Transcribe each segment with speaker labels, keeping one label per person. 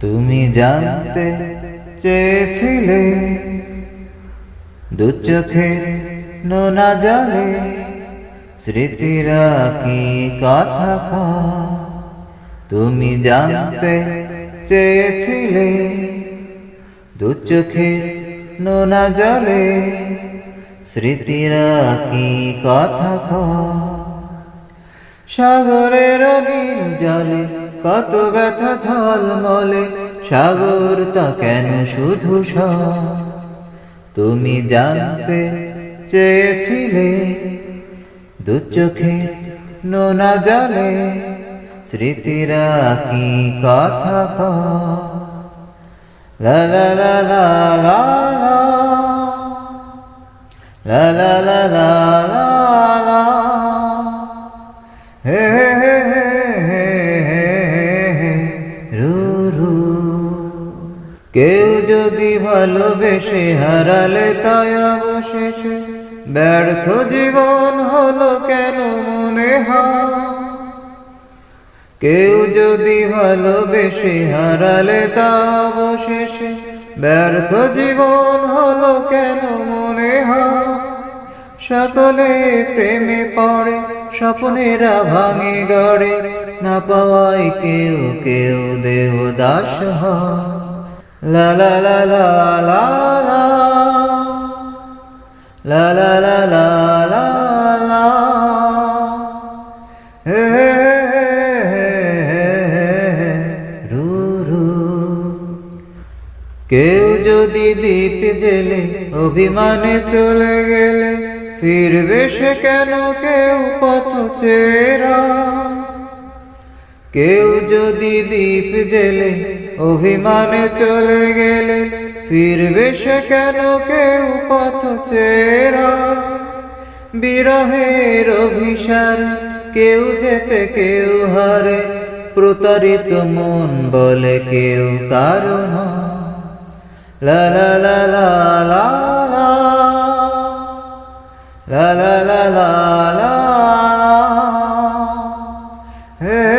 Speaker 1: তুমি জানতে চেয়েছিলে দু চোখে নোনা জলে, স্মৃতিরা কি কথা? তুমি জানতে চেয়েছিলে দু চোখে নোনা জলে, স্মৃতিরা কি কথা? সাগরের নীল জলে কত ব্যথা ঝলমলে সাগর তা কেন শুধু? তুমি জানতে চেয়েছিলে দু চোখে নোনা জলে স্মৃতিরা কি কথা লা লা লা লা লা লা লা লা লা লা লা কেউ যদি ভালোবেসে হারালে তাই অবশেষে ব্যর্থ জীবন হলো কেন মনে হয়? কেউ যদি ভালোবেসে হারালে তা অবশেষে ব্যর্থ জীবন হলো কেন মনে হয়? সকলে প্রেমে পড়ে, স্বপ্নেরা ভাঙে গড়ে, না পাওয়ায় কেউ কেউ দেহ দাস হয়। La la la la la la. La la la la la la. কেউ যদি দ্বীপ জেলে অভিমানে চলে গেলে, ফিরবে সে কেন? কেউ পথ চেরা। কেউ যদি দ্বীপ জেলে, অভিমানে চলে গেলে ফিরবে সে কেন? কেউ পথ চেরা। বিরহের অভিসার কেউ যেতে, কেউ হারে। প্রতারিত মন বলে কেউ কারণ লা লা লা লা লা। লা লা লা লা লা। হে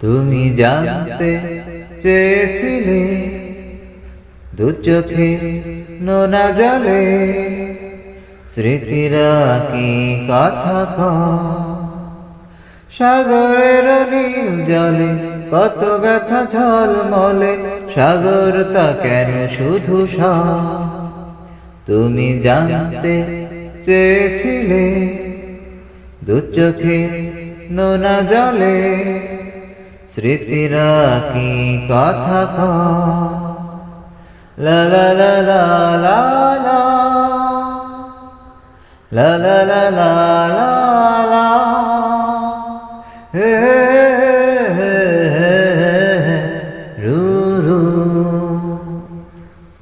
Speaker 1: তুমি জানতে চেয়েছিলে, দু চোখে নোনা জলে স্মৃতিরা কি কথা কয়? সাগরের নীল জলে কত ব্যথা ঝলমলে, সাগর তা কেন শুধু? তুমি জানতে চেয়েছিলে, দু চোখে নোনা জলে স্মৃতিরা কি কথা ক। লা লা লা। লা লা লা লা লা লা।